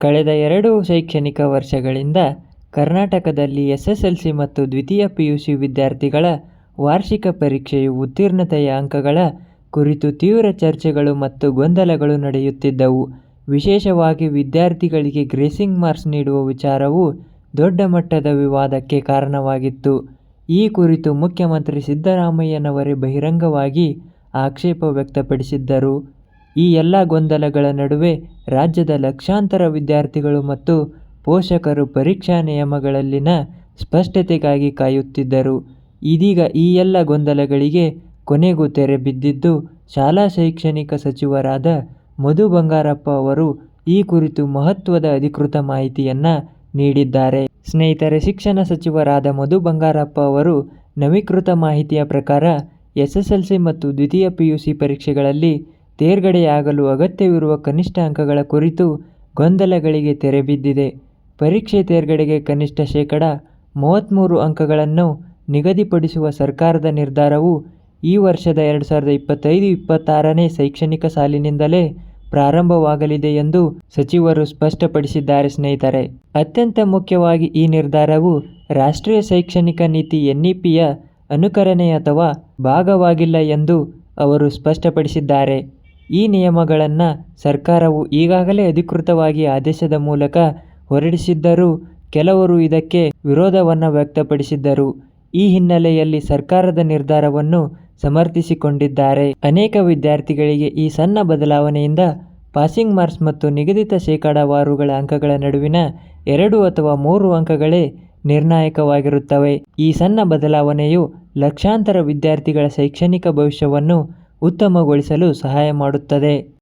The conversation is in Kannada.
ಕಳೆದ ಎರಡು ಶೈಕ್ಷಣಿಕ ವರ್ಷಗಳಿಂದ ಕರ್ನಾಟಕದಲ್ಲಿ ಎಸ್ಎಸ್ಎಲ್ಸಿ ಮತ್ತು ದ್ವಿತೀಯ ಪಿಯುಸಿ ವಿದ್ಯಾರ್ಥಿಗಳ ವಾರ್ಷಿಕ ಪರೀಕ್ಷೆಯು ಉತ್ತೀರ್ಣತೆಯ ಅಂಕಗಳ ಕುರಿತು ತೀವ್ರ ಚರ್ಚೆಗಳು ಮತ್ತು ಗೊಂದಲಗಳು ನಡೆಯುತ್ತಿದ್ದವು. ವಿಶೇಷವಾಗಿ ವಿದ್ಯಾರ್ಥಿಗಳಿಗೆ ಗ್ರೇಸಿಂಗ್ ಮಾರ್ಕ್ಸ್ ನೀಡುವ ವಿಚಾರವು ದೊಡ್ಡ ಮಟ್ಟದ ವಿವಾದಕ್ಕೆ ಕಾರಣವಾಗಿತ್ತು. ಈ ಕುರಿತು ಮುಖ್ಯಮಂತ್ರಿ ಸಿದ್ದರಾಮಯ್ಯನವರೇ ಬಹಿರಂಗವಾಗಿ ಆಕ್ಷೇಪ ವ್ಯಕ್ತಪಡಿಸಿದ್ದರು. ಈ ಎಲ್ಲ ಗೊಂದಲಗಳ ನಡುವೆ ರಾಜ್ಯದ ಲಕ್ಷಾಂತರ ವಿದ್ಯಾರ್ಥಿಗಳು ಮತ್ತು ಪೋಷಕರು ಪರೀಕ್ಷಾ ನಿಯಮಗಳಲ್ಲಿನ ಸ್ಪಷ್ಟತೆಗಾಗಿ ಕಾಯುತ್ತಿದ್ದರು. ಇದೀಗ ಈ ಎಲ್ಲ ಗೊಂದಲಗಳಿಗೆ ಕೊನೆಗೂ ತೆರೆ ಬಿದ್ದಿದ್ದು, ಶಾಲಾ ಶೈಕ್ಷಣಿಕ ಸಚಿವರಾದ ಮಧು ಬಂಗಾರಪ್ಪ ಅವರು ಈ ಕುರಿತು ಮಹತ್ವದ ಅಧಿಕೃತ ಮಾಹಿತಿಯನ್ನು ನೀಡಿದ್ದಾರೆ. ಸ್ನೇಹಿತರೆ, ಶಿಕ್ಷಣ ಸಚಿವರಾದ ಮಧು ಬಂಗಾರಪ್ಪ ಅವರು ನವೀಕೃತ ಮಾಹಿತಿಯ ಪ್ರಕಾರ ಎಸ್ಎಸ್ಎಲ್ಸಿ ಮತ್ತು ದ್ವಿತೀಯ ಪಿಯುಸಿ ಪರೀಕ್ಷೆಗಳಲ್ಲಿ ತೇರ್ಗಡೆಯಾಗಲು ಅಗತ್ಯವಿರುವ ಕನಿಷ್ಠ ಅಂಕಗಳ ಕುರಿತು ಗೊಂದಲಗಳಿಗೆ ತೆರೆ ಬಿದ್ದಿದೆ. ಪರೀಕ್ಷೆ ತೇರ್ಗಡೆಗೆ ಕನಿಷ್ಠ ಶೇಕಡ ಮೂವತ್ತ್ಮೂರು ಅಂಕಗಳನ್ನು ನಿಗದಿಪಡಿಸುವ ಸರ್ಕಾರದ ನಿರ್ಧಾರವು ಈ ವರ್ಷದ ಎರಡು ಸಾವಿರದ ಇಪ್ಪತ್ತೈದು-ಇಪ್ಪತ್ತಾರನೇ ಶೈಕ್ಷಣಿಕ ಸಾಲಿನಿಂದಲೇ ಪ್ರಾರಂಭವಾಗಲಿದೆ ಎಂದು ಸಚಿವರು ಸ್ಪಷ್ಟಪಡಿಸಿದ್ದಾರೆ ಸ್ನೇಹಿತರೆ. ಅತ್ಯಂತ ಮುಖ್ಯವಾಗಿ ಈ ನಿರ್ಧಾರವು ರಾಷ್ಟ್ರೀಯ ಶೈಕ್ಷಣಿಕ ನೀತಿ ಎನ್ಇಪಿಯ ಅನುಕರಣೆ ಅಥವಾ ಭಾಗವಾಗಿಲ್ಲ ಎಂದು ಅವರು ಸ್ಪಷ್ಟಪಡಿಸಿದ್ದಾರೆ. ಈ ನಿಯಮಗಳನ್ನು ಸರ್ಕಾರವು ಈಗಾಗಲೇ ಅಧಿಕೃತವಾಗಿ ಆದೇಶದ ಮೂಲಕ ಹೊರಡಿಸಿದ್ದರೂ ಕೆಲವರು ಇದಕ್ಕೆ ವಿರೋಧವನ್ನು ವ್ಯಕ್ತಪಡಿಸಿದ್ದರು. ಈ ಹಿನ್ನೆಲೆಯಲ್ಲಿ ಸರ್ಕಾರದ ನಿರ್ಧಾರವನ್ನು ಸಮರ್ಥಿಸಿಕೊಂಡಿದ್ದಾರೆ. ಅನೇಕ ವಿದ್ಯಾರ್ಥಿಗಳಿಗೆ ಈ ಸಣ್ಣ ಬದಲಾವಣೆಯಿಂದ ಪಾಸಿಂಗ್ ಮಾರ್ಕ್ಸ್ ಮತ್ತು ನಿಗದಿತ ಶೇಕಡಾವಾರುಗಳ ಅಂಕಗಳ ನಡುವಿನ ಎರಡು ಅಥವಾ ಮೂರು ಅಂಕಗಳೇ ನಿರ್ಣಾಯಕವಾಗಿರುತ್ತವೆ. ಈ ಸಣ್ಣ ಬದಲಾವಣೆಯು ಲಕ್ಷಾಂತರ ವಿದ್ಯಾರ್ಥಿಗಳ ಶೈಕ್ಷಣಿಕ ಭವಿಷ್ಯವನ್ನು ಉತ್ತಮಗೊಳಿಸಲು ಸಹಾಯ ಮಾಡುತ್ತದೆ.